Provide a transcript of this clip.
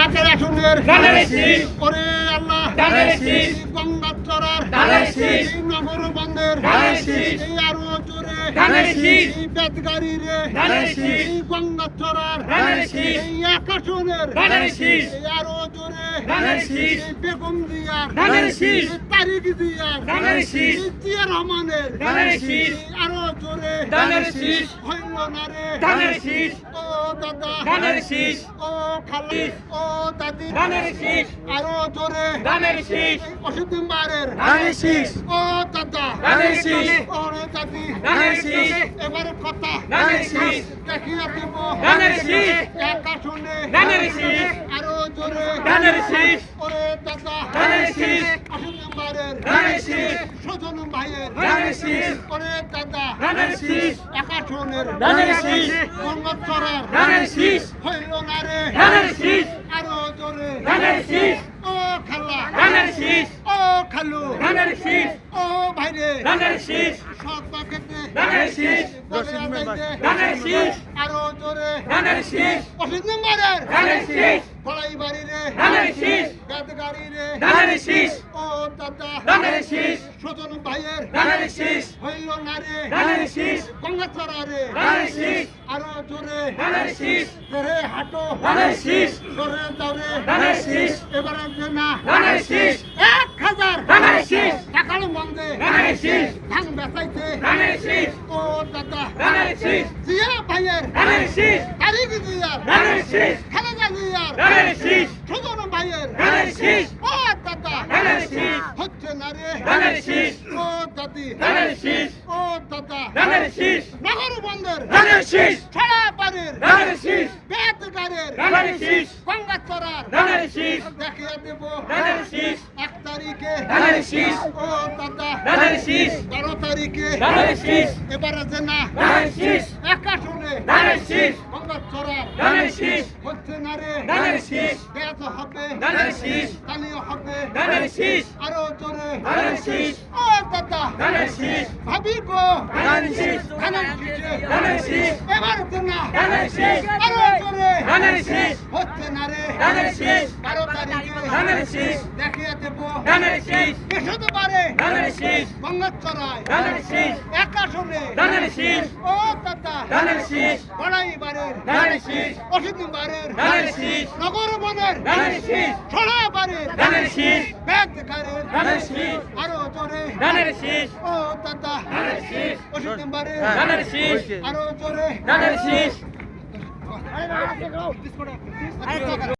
একের আসনের ওরে আল্লাহ। গঙ্গার এই নগর বন্ধের আরও জোরে। বেদগাড়ি রে। গঙ্গার ধানের শীষ এই আরও জোরে। ধানের শীষ বেগম দিয়ার ধানের শীষ এই তারিখ দিয়ার ধানের শীষ জিয়া রহমানের ধানের শীষ আরও জোরে ধানের শীষ হইল না রে ধানের শীষ ও দাদা ধানের শীষ ও খালা ও দাদি ধানের শীষ আরও জোরে ধানের শীষ ওষুধ বারের ধানের শীষ ও দাদা ধানের শীষ ও দাদি ধানের শীষ এবারে কথা ধানের শীষ দেখিয়া দিব ধানের শীষ একা শুনে ধানের শীষ ধানের শীষ ওরে দাদা ধানের শীষ ওষুধ বারের ধানের শীষ সজন ভাইয়ের ধানের শীষ ওরে দাদা ধানের শীষ একা ধানের শীষ গঙ্গোত্তরের ধানের শীষ হইল না রে ধানের শীষ আরও জোরে ধানের শীষ ও খালা ধানের শীষ ও খালু ধানের শীষ ও ভাইরে ধানের শীষ সব পাকেতে ধানের শীষ ধানের শীষ আরও জোরে ধানের শীষ ওষুধ নাম্বারের ধানের শীষ কলাই বাড়ি রে ধানের শীষ গাদ গাড়ি রে ধানের শীষ ও দাদা ধানের শীষ সজন ভাইয়ের ধানের শীষ হইল না রে ধানের শীষ গঙ্গাছড়া রে ধানের শীষ আরও জোরে ধানের শীষ ধরে হাঁটো ধানের শীষ ধরে দৌড়ে ধানের শীষ এবারে না ধানের শীষ এক হাজার ধানের শীষ টাকার মন্দে ধানের শীষ ধান বেচাইতে ধানের শীষ ও দাদা ধানের শীষ জিয়া ভাইয়ের ধানের শীষ তারিখ দিয়ার ধানের শীষ খালেদা দিয়ার ধানের শীষ সুজন ভাইয়ের ধানের শীষ ও দাদা ধানের শীষ হচ্ছে না রে ধানের শীষ ও দাদি ধানের শীষ ও দাদা ধানের শীষ নগর বন্দর ধানের শীষ ছড়া বাড়ির ধানের শীষ বেত গাড়ের ধানের শীষ গঙ্গা চড়ার ধানের শীষ দেখিয়ে দেব ধানের শীষ তারিখে ধানের শীষ ও দাদা ধানের শীষ বারো তারিখে ধানের শীষ এবারে যে না ধানের শীষ একা ধানের শীষ গঙ্গা চড়ার ধানের শীষ হচ্ছে না রে ধানের শীষ বেত হবে ধানের শীষ তালিও হবে ধানের শীষ আরও জোরে ধানের শীষ ও দাদা ধানের শীষ ভাবি গো ধানের শীষ ধানের শীষে ধানের শীষ এবার যে না ধানের শীষ আরও জোরে ধানের শীষ হচ্ছে না রে ধানের শীষ বারো তারিখে ধানের শীষ দেখিয়ে দেব ধানের শীষ এসতে পারে ধানের শীষ গঙ্গা চড়ায় ধানের শীষ একা শুনে ধানের শীষ ও দাদা ধানের শীষ বড়াই বাড়ির ধানের শীষ অসিত বাড়ির ধানের শীষ নগর বনের ধানের শীষ ছড়া বাড়ির ধানের শীষ ব্যাগ গাড়ির ধানের শীষ আরও জোরে ধানের শীষ ও দাদা ধানের শীষ অসিত বাড়ির ধানের শীষ আরও জোরে ধানের শীষ